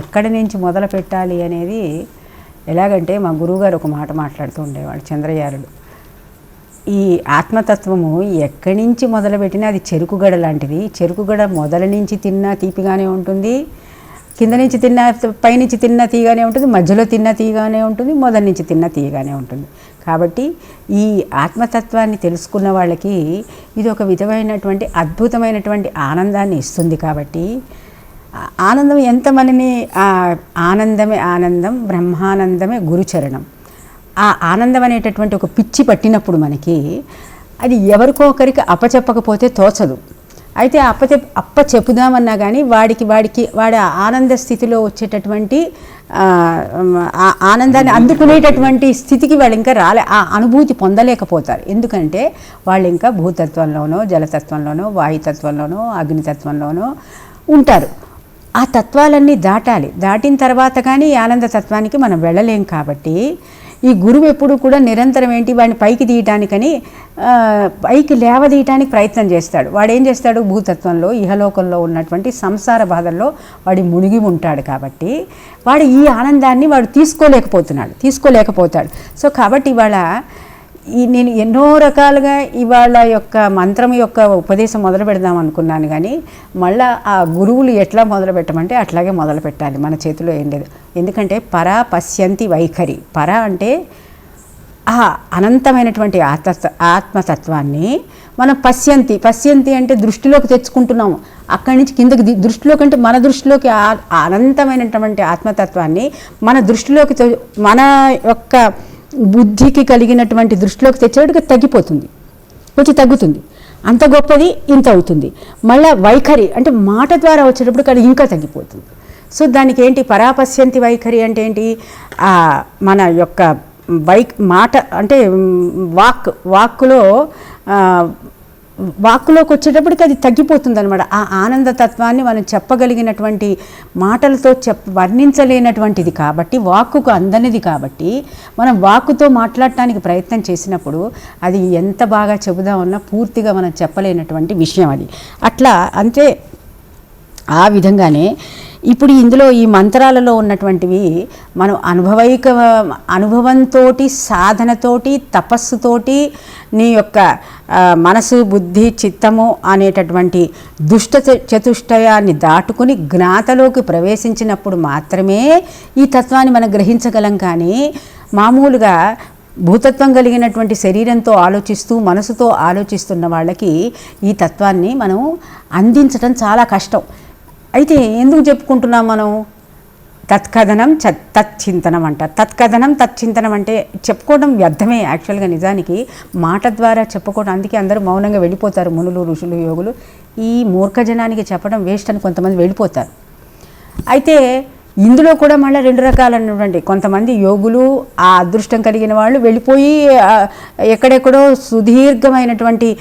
ఎక్కడి నుంచి మొదలు పెట్టాలి అనేది ఎలాగంటే మా గురువుగారు ఒక మాట మాట్లాడుతూ ఉండేవాడు చంద్రయారుడు. ఈ ఆత్మతత్వము ఎక్కడి నుంచి మొదలుపెట్టినా అది చెరుకుగడ లాంటిది. చెరుకుగడ మొదల నుంచి తిన్నా తీపిగానే ఉంటుంది కింద నుంచి తిన్నా పైనుంచి తిన్నా తీయగానే ఉంటుంది మధ్యలో తిన్నా తీయగానే ఉంటుంది మొదల నుంచి తిన్నా తీయగానే ఉంటుంది. కాబట్టి ఈ ఆత్మతత్వాన్ని తెలుసుకున్న వాళ్ళకి ఇది ఒక విధమైనటువంటి అద్భుతమైనటువంటి ఆనందాన్ని ఇస్తుంది కాబట్టి ఆనందం ఎంత మనని ఆనందమే ఆనందం బ్రహ్మానందమే గురుచరణం. ఆ ఆనందం అనేటటువంటి ఒక పిచ్చి పట్టినప్పుడు మనకి అది ఎవరికో ఒకరికి అప్పచెప్పకపోతే తోచదు. అయితే అప్పచె అప్ప చెప్పుదామన్నా కానీ వాడికి వాడికి వాడి ఆనంద స్థితిలో వచ్చేటటువంటి ఆనందాన్ని అందుకునేటటువంటి స్థితికి వాళ్ళు ఇంకా రాలే ఆ అనుభూతి పొందలేకపోతారు. ఎందుకంటే వాళ్ళు ఇంకా భూతత్వంలోనో జలతత్వంలోనో వాయుతత్వంలోనో అగ్నితత్వంలోనో ఉంటారు. ఆ తత్వాలన్నీ దాటాలి. దాటిన తర్వాత కానీ ఈ ఆనంద తత్వానికి మనం వెళ్ళలేం కాబట్టి ఈ గురువు ఎప్పుడు కూడా నిరంతరం ఏంటి వాడిని పైకి తీయటానికని పైకి లేవదీయటానికి ప్రయత్నం చేస్తాడు. వాడు ఏం చేస్తాడు? భూతత్వంలో ఇహలోకంలో ఉన్నటువంటి సంసార బాధల్లో వాడి మునిగి ఉంటాడు కాబట్టి వాడు ఈ ఆనందాన్ని వాడు తీసుకోలేకపోతున్నాడు తీసుకోలేకపోతాడు. సో కాబట్టి ఇవాళ ఈ నేను ఎన్నో రకాలుగా ఇవాళ యొక్క మంత్రం యొక్క ఉపదేశం మొదలు పెడదాం అనుకున్నాను కానీ మళ్ళా ఆ గురువులు ఎట్లా మొదలు పెట్టమంటే అట్లాగే మొదలు పెట్టాలి. మన చేతిలో ఏం లేదు. ఎందుకంటే పరా పశ్యంతి వైఖరి. పర అంటే ఆ అనంతమైనటువంటి ఆత్మ ఆత్మతత్వాన్ని మనం పశ్యంతి. పశ్యంతి అంటే దృష్టిలోకి తెచ్చుకుంటున్నాము. అక్కడి నుంచి కిందకి దృష్టిలో దృష్టిలోకి అంటే మన దృష్టిలోకి అనంతమైనటువంటి ఆత్మతత్వాన్ని మన దృష్టిలోకి మన యొక్క బుద్ధికి కలిగినటువంటి దృష్టిలోకి తెచ్చేటికి తగ్గిపోతుంది. కొంచెం తగ్గుతుంది. అంత గొప్పది ఇంత అవుతుంది. మళ్ళా వైఖరి అంటే మాట ద్వారా వచ్చేటప్పుడు కానీ ఇంకా తగ్గిపోతుంది. సో దానికి ఏంటి పరాపశ్యంతి వైఖరి అంటే ఏంటి? మన యొక్క వై మాట అంటే వాక్ వాక్కులో వాక్కులోకి వచ్చేటప్పటికి అది తగ్గిపోతుంది అనమాట ఆ ఆనంద తత్వాన్ని మనం చెప్పగలిగినటువంటి మాటలతో చెప్ వర్ణించలేనటువంటిది కాబట్టి వాక్కుకు అందనిది కాబట్టి మనం వాక్కుతో మాట్లాడటానికి ప్రయత్నం చేసినప్పుడు అది ఎంత బాగా చెబుదామన్నా పూర్తిగా మనం చెప్పలేనటువంటి విషయం అది. అట్లా అంటే ఆ విధంగానే ఇప్పుడు ఇందులో ఈ మంత్రాలలో ఉన్నటువంటివి మనం అనుభవైక అనుభవంతో సాధనతోటి తపస్సుతోటి నీ యొక్క మనసు బుద్ధి చిత్తము అనేటటువంటి దుష్ట చ- చతుష్టయాన్ని దాటుకుని జ్ఞాతలోకి ప్రవేశించినప్పుడు మాత్రమే ఈ తత్వాన్ని మనం గ్రహించగలం. కానీ మామూలుగా భూతత్వం కలిగినటువంటి శరీరంతో ఆలోచిస్తూ మనసుతో ఆలోచిస్తున్న వాళ్ళకి ఈ తత్వాన్ని మనం అందించడం చాలా కష్టం. అయితే ఎందుకు చెప్పుకుంటున్నాం మనం? తత్కథనం చ తత్చింతనం అంట. తత్కథనం తత్చింతనం అంటే చెప్పుకోవడం వ్యర్థమే యాక్చువల్గా నిజానికి. మాట ద్వారా చెప్పుకోవడం అందుకే అందరూ మౌనంగా వెళ్ళిపోతారు మునులు ఋషులు యోగులు. ఈ మూర్ఖజనానికి చెప్పడం వేస్ట్ అని కొంతమంది వెళ్ళిపోతారు. అయితే ఇందులో కూడా మళ్ళీ రెండు రకాలైనటువంటి కొంతమంది యోగులు ఆ అదృష్టం కలిగిన వాళ్ళు వెళ్ళిపోయి ఎక్కడెక్కడో సుదీర్ఘమైనటువంటి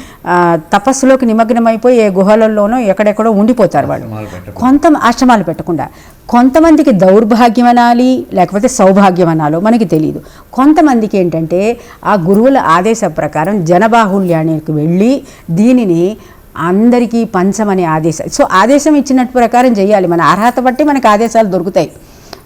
తపస్సులోకి నిమగ్నమైపోయి ఏ గుహలలోనో ఎక్కడెక్కడో ఉండిపోతారు వాళ్ళు. కొంత ఆశ్రమాలు పెట్టకుండా. కొంతమందికి దౌర్భాగ్యం అనాలి లేకపోతే సౌభాగ్యం అనాలో మనకి తెలియదు కొంతమందికి ఏంటంటే ఆ గురువుల ఆదేశ ప్రకారం జనబాహుళ్యానికి వెళ్ళి దీనిని అందరికీ పంచమనే ఆదేశం. సో ఆదేశం ఇచ్చినట్టు ప్రకారం చేయాలి. మన అర్హత బట్టి మనకు ఆదేశాలు దొరుకుతాయి.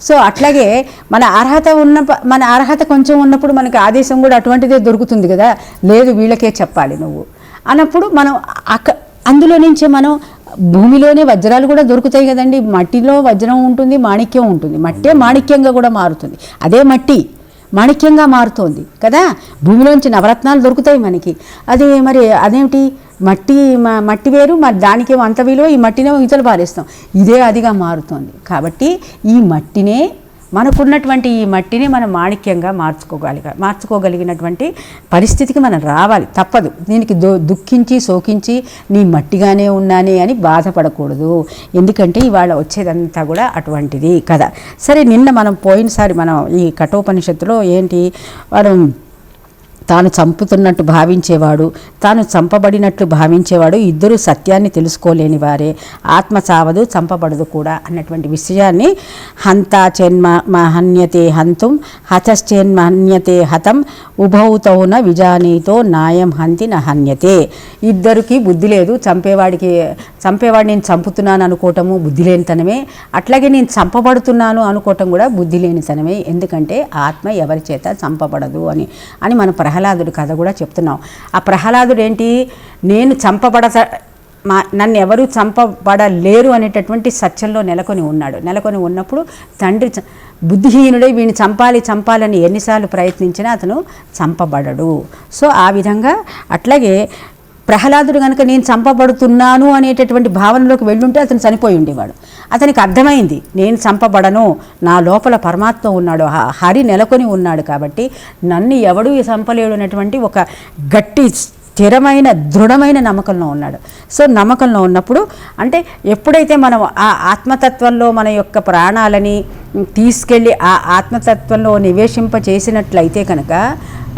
సో అట్లాగే మన అర్హత ఉన్న మన అర్హత కొంచెం ఉన్నప్పుడు మనకి ఆదేశం కూడా అటువంటిదే దొరుకుతుంది కదా. లేదు వీళ్ళకే చెప్పాలి నువ్వు. అన్నప్పుడు మనం అక్క అందులో నుంచే మనం భూమిలోనే వజ్రాలు కూడా దొరుకుతాయి కదండి. మట్టిలో వజ్రం ఉంటుంది మాణిక్యం ఉంటుంది. మట్టే మాణిక్యంగా కూడా మారుతుంది. అదే మట్టి మాణిక్యంగా మారుతోంది కదా. భూమిలోంచి నవరత్నాలు దొరుకుతాయి మనకి. అది మరి అదేమిటి? మట్టి మట్టి వేరు మరి దానికేమో అంత విలువ ఈ మట్టినేమో ఇతలు పారేస్తాం. ఇదే అదిగా మారుతోంది. కాబట్టి ఈ మట్టినే మనకున్నటువంటి ఈ మట్టిని మనం మాణిక్యంగా మార్చుకోగలిగ మార్చుకోగలిగినటువంటి పరిస్థితికి మనం రావాలి. తప్పదు. దీనికి దు దుఃఖించి శోకించి నీ మట్టిగానే ఉన్నానే అని బాధపడకూడదు. ఎందుకంటే ఇవాళ వచ్చేదంతా కూడా అటువంటిది కదా సరే నిన్న మనం పోయినసారి మనం ఈ కఠోపనిషత్తులో ఏంటి మనం తాను చంపుతున్నట్టు భావించేవాడు తాను చంపబడినట్లు భావించేవాడు ఇద్దరు సత్యాన్ని తెలుసుకోలేని వారే. ఆత్మ చావదు చంపబడదు కూడా అన్నటువంటి విషయాన్ని హంతా చెన్మ మహన్యతే హంతుం హతశ్చేన్మహన్యతే హతం ఉభౌతౌన విజానీతో నాయం హంతి నహన్యతే ఇద్దరికి బుద్ధి లేదు చంపేవాడికి చంపేవాడిని నేను చంపుతున్నాను అనుకోవటము బుద్ధి లేనితనమే అట్లాగే నేను చంపబడుతున్నాను అనుకోవటం కూడా బుద్ధి లేనితనమే ఎందుకంటే ఆత్మ ఎవరి చేత చంపబడదు అని అని మన ప్రహ్లాదుడి కథ కూడా చెప్తున్నాం. ఆ ప్రహ్లాదుడు ఏంటి నేను చంపబడ మా నన్ను ఎవరు చంపబడలేరు అనేటటువంటి సత్యంలో నెలకొని ఉన్నాడు. నెలకొని ఉన్నప్పుడు తండ్రి చ- బుద్ధిహీనుడై వీడిని చంపాలి చంపాలని ఎన్నిసార్లు ప్రయత్నించినా అతను చంపబడడు. సో ఆ విధంగా అట్లాగే ప్రహ్లాదుడు కనుక నేను చంపబడుతున్నాను అనేటటువంటి భావనలోకి వెళ్ళుంటే అతను చనిపోయి ఉండేవాడు. అతనికి అర్థమైంది నేను చంపబడను నా లోపల పరమాత్మ ఉన్నాడు హ- హరి నెలకొని ఉన్నాడు కాబట్టి నన్ను ఎవడు చంపలేడు అనేటువంటి ఒక గట్టి స్థిరమైన దృఢమైన నమ్మకంలో ఉన్నాడు. సో నమ్మకంలో ఉన్నప్పుడు అంటే ఎప్పుడైతే మనం ఆ ఆత్మతత్వంలో మన యొక్క ప్రాణాలని తీసుకెళ్ళి ఆ ఆత్మతత్వంలో నివేశింప చేసినట్లయితే కనుక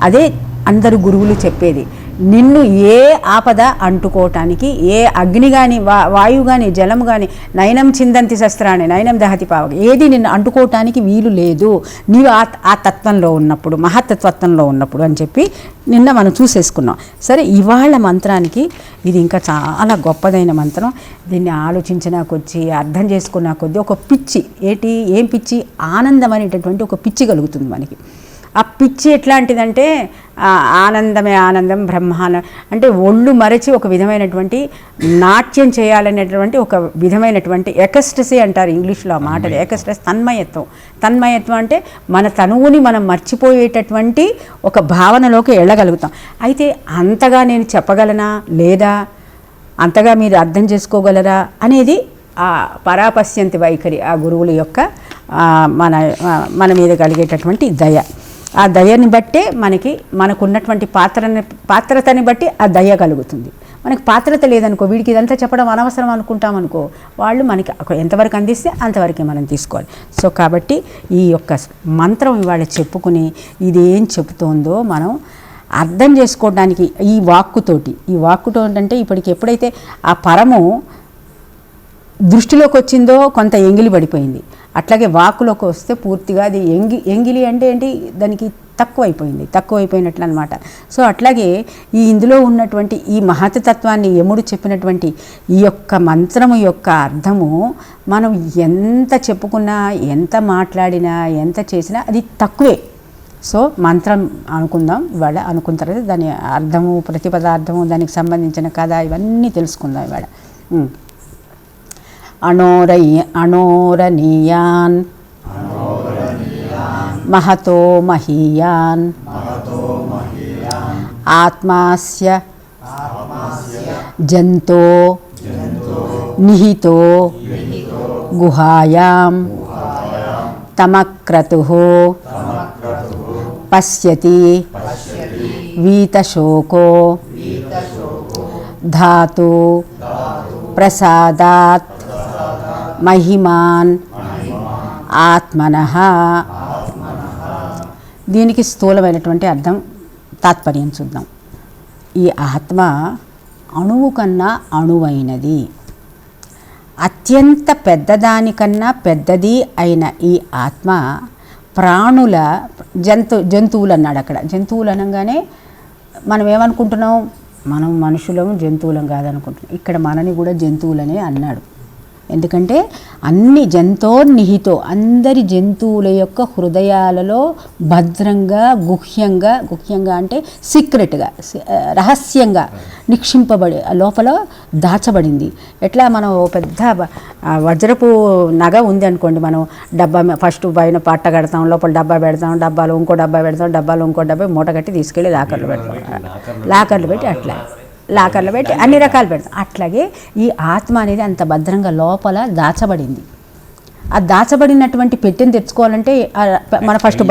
అదే అందరు గురువులు చెప్పేది నిన్ను ఏ ఆపద అంటుకోవటానికి ఏ అగ్ని కానీ వా వాయువు కానీ జలము కానీ నయనం చిందంతి శస్త్రాన్ని నయనం దహతి పావక ఏది నిన్ను అంటుకోవటానికి వీలు లేదు. నీవు ఆ ఆ తత్వంలో ఉన్నప్పుడు మహత్తత్వంలో ఉన్నప్పుడు అని చెప్పి నిన్న మనం చూసేసుకున్నాం. సరే ఇవాళ మంత్రానికి ఇది ఇంకా చాలా గొప్పదైన మంత్రం. దీన్ని ఆలోచించినాకొచ్చి అర్థం చేసుకున్నా కొద్దీ ఒక పిచ్చి ఏటి ఏం పిచ్చి? ఆనందం అనేటటువంటి ఒక పిచ్చి కలుగుతుంది మనకి. ఆ పిచ్చి ఎట్లాంటిదంటే ఆనందమే ఆనందం బ్రహ్మాన అంటే ఒళ్ళు మరచి ఒక విధమైనటువంటి నాట్యం చేయాలనేటువంటి ఒక విధమైనటువంటి ఎకస్టసీ అంటారు ఇంగ్లీష్లో ఆ మాటలు. ఎకస్టస్ తన్మయత్వం. తన్మయత్వం అంటే మన తనువుని మనం మర్చిపోయేటటువంటి ఒక భావనలోకి వెళ్ళగలుగుతాం. అయితే అంతగా నేను చెప్పగలనా? లేదా? అంతగా మీరు అర్థం చేసుకోగలరా? అనేది ఆ పరాపశ్యంతి వైఖరి ఆ గురువుల యొక్క మన మన మీద కలిగేటటువంటి దయ. ఆ దయని బట్టే మనకి మనకున్నటువంటి పాత్రని పాత్రతని బట్టి ఆ దయ కలుగుతుంది. మనకి పాత్రత లేదనుకో వీడికి ఇదంతా చెప్పడం అనవసరం అనుకుంటాం అనుకో వాళ్ళు మనకి ఎంతవరకు అందిస్తే అంతవరకే మనం తీసుకోవాలి. సో కాబట్టి ఈ యొక్క మంత్రం ఇవాళ చెప్పుకుని ఇది ఏం చెబుతోందో మనం అర్థం చేసుకోవడానికి ఈ వాక్కుతోటి ఈ వాక్కుతో అంటే ఇప్పటికి ఎప్పుడైతే ఆ పరము దృష్టిలోకి వచ్చిందో కొంత ఎంగిలి పడిపోయింది. అట్లాగే వాకులోకి వస్తే పూర్తిగా అది ఎంగి ఎంగిలి అంటే ఏంటి? దానికి తక్కువైపోయింది తక్కువైపోయినట్లు అనమాట సో అట్లాగే ఈ ఇందులో ఉన్నటువంటి ఈ మహత్తత్వాన్ని యముడు చెప్పినటువంటి ఈ యొక్క మంత్రము యొక్క అర్థము మనం ఎంత చెప్పుకున్నా ఎంత మాట్లాడినా ఎంత చేసినా అది తక్కువే. సో మంత్రం అనుకుందాం ఇవాళ అనుకున్న తర్వాత దాని అర్థము ప్రతిపదార్థము దానికి సంబంధించిన కథ ఇవన్నీ తెలుసుకుందాం ఇవాళ. ఉమ్. అణోరయ అణోరణీయాన్ మహతో మహీయాన్ ఆత్మాస్య జంతో నిహితో గుహాయాం తమక్రతు పశ్యతి వీతశోకో ధాతు ప్రసాదాత్ మహిమాన్. ఆత్మన దీనికి స్థూలమైనటువంటి అర్థం తాత్పర్యం చూద్దాం. ఈ ఆత్మ అణువు కన్నా అణువైనది. అత్యంత పెద్దదానికన్నా పెద్దది అయిన ఈ ఆత్మ ప్రాణుల జంతు జంతువులు అన్నాడు అక్కడ. జంతువులు అనగానే మనం ఏమనుకుంటున్నాం? మనం మనుషులం జంతువులం కాదనుకుంటున్నాం. ఇక్కడ మనని కూడా జంతువులనే అన్నాడు. ఎందుకంటే అన్ని జంతోన్నిహితో అందరి జంతువుల యొక్క హృదయాలలో భద్రంగా గుహ్యంగా గుహ్యంగా అంటే సీక్రెట్గా రహస్యంగా నిక్షింపబడి లోపల దాచబడింది. ఎట్లా మనం పెద్ద వజ్రపు నగ ఉంది అనుకోండి మనం డబ్బా ఫస్ట్ పైన పట్ట కడతాం లోపల డబ్బా పెడతాం డబ్బాలో ఇంకో డబ్బా పెడతాం డబ్బాలో ఇంకో డబ్బా మూట కట్టి తీసుకెళ్ళి లాకర్లో పెడతాం. లాకర్లు పెట్టి అట్లా. లాకర్లో పెట్టి అన్ని రకాలు పెడతాం అట్లాగే ఈ ఆత్మ అనేది అంత భద్రంగా లోపల దాచబడింది. ఆ దాచబడినటువంటి పెట్టెని తెచ్చుకోవాలంటే మన ఫస్ట్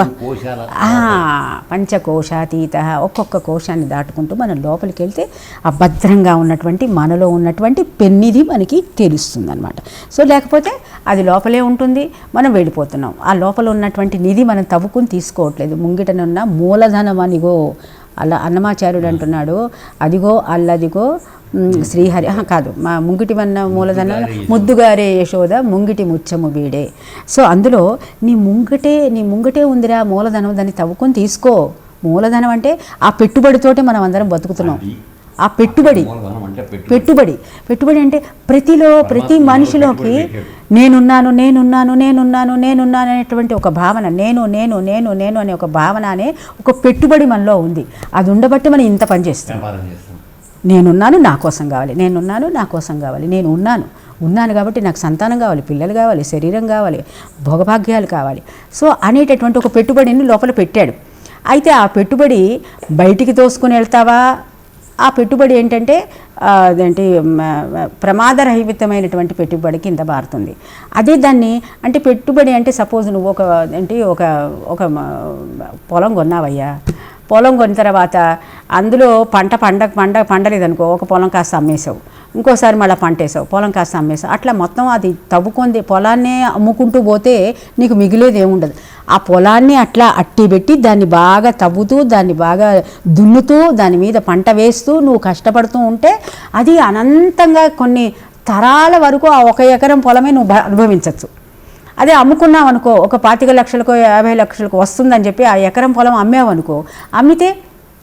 పంచకోశాతీత ఒక్కొక్క కోశాన్ని దాటుకుంటూ మనం లోపలికి వెళ్తే ఆ భద్రంగా ఉన్నటువంటి మనలో ఉన్నటువంటి పెన్నిది మనకి తెలుస్తుంది అనమాట సో లేకపోతే అది లోపలే ఉంటుంది మనం వెళ్ళిపోతున్నాం. ఆ లోపల ఉన్నటువంటి నిధి మనం తవ్వుకుని తీసుకోవట్లేదు. ముంగిటనున్న మూలధనం అనిగో అలా అన్నమాచార్యుడు అంటున్నాడు అదిగో అల్లదిగో శ్రీహరి కాదు మా ముంగిటి వన్న మూలధన ముద్దుగారే యశోద. ముంగిటి ముచ్చము వీడే. సో అందులో నీ ముంగటే నీ ముంగటే ఉందిరా మూలధనం దాన్ని తవ్వుకొని తీసుకో. మూలధనం అంటే ఆ పెట్టుబడితోటే మనం అందరం బతుకుతున్నాం. ఆ పెట్టుబడి. పెట్టుబడి. పెట్టుబడి. అంటే ప్రతిలో ప్రతి మనిషిలోకి. నేనున్నాను నేనున్నాను నేనున్నాను నేనున్నాను అనేటువంటి ఒక భావన నేను నేను నేను నేను అనే ఒక భావన అనే ఒక పెట్టుబడి మనలో ఉంది. అది ఉండబట్టి మనం ఇంత పని చేస్తాం. నేనున్నాను నా కోసం కావాలి. నేనున్నాను నా కోసం కావాలి. నేను ఉన్నాను. ఉన్నాను కాబట్టి నాకు సంతానం కావాలి పిల్లలు కావాలి శరీరం కావాలి భోగభాగ్యాలు కావాలి. సో అనేటటువంటి ఒక పెట్టుబడిని లోపల పెట్టాడు. అయితే ఆ పెట్టుబడి బయటికి తోసుకుని వెళ్తావా? ఆ పెట్టుబడి ఏంటంటే అదేంటి ప్రమాదరహితమైనటువంటి పెట్టుబడి కింద మారుతుంది అదే దాన్ని అంటే పెట్టుబడి అంటే సపోజ్ నువ్వు ఒక ఏంటి ఒక ఒక పొలం కొన్నావయ్యా. పొలం కొన్న తర్వాత అందులో పంట పండ పండ పండలేదనుకో ఒక పొలం కాస్త అమ్మేసావు ఇంకోసారి మళ్ళీ పంట వేసావు పొలం కాస్త అమ్మేసావు. అట్లా మొత్తం అది తవ్వుకుంది పొలాన్నే అమ్ముకుంటూ పోతే నీకు మిగిలేది ఏముండదు. ఆ పొలాన్ని అట్లా అట్టి పెట్టి దాన్ని బాగా తవ్వుతూ దాన్ని బాగా దున్నుతూ దాని మీద పంట వేస్తూ నువ్వు కష్టపడుతూ ఉంటే అది అనంతంగా కొన్ని తరాల వరకు ఆ ఒక ఎకరం పొలమే నువ్వు అనుభవించవచ్చు అదే అమ్ముకున్నావు అనుకో ఒక పాతిక లక్షలకో యాభై లక్షలకు వస్తుందని చెప్పి ఆ ఎకరం పొలం అమ్మావనుకో అమ్మితే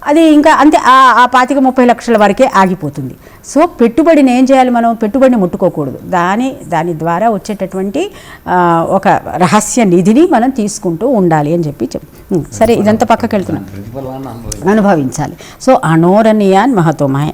అది ఇంకా అంతే ఆ ఆ పాతిక ముప్పై లక్షల వరకే ఆగిపోతుంది. సో పెట్టుబడిని ఏం చేయాలి మనం? పెట్టుబడిని ముట్టుకోకూడదు. దాని దాని ద్వారా వచ్చేటటువంటి ఒక రహస్య నిధిని మనం తీసుకుంటూ ఉండాలి అని చెప్పి చెప్ సరే ఇదంతా పక్కకి వెళ్తున్నాం అనుభవించాలి. అనుభవించాలి. సో అనోరణీయాన్ మహతోమాయ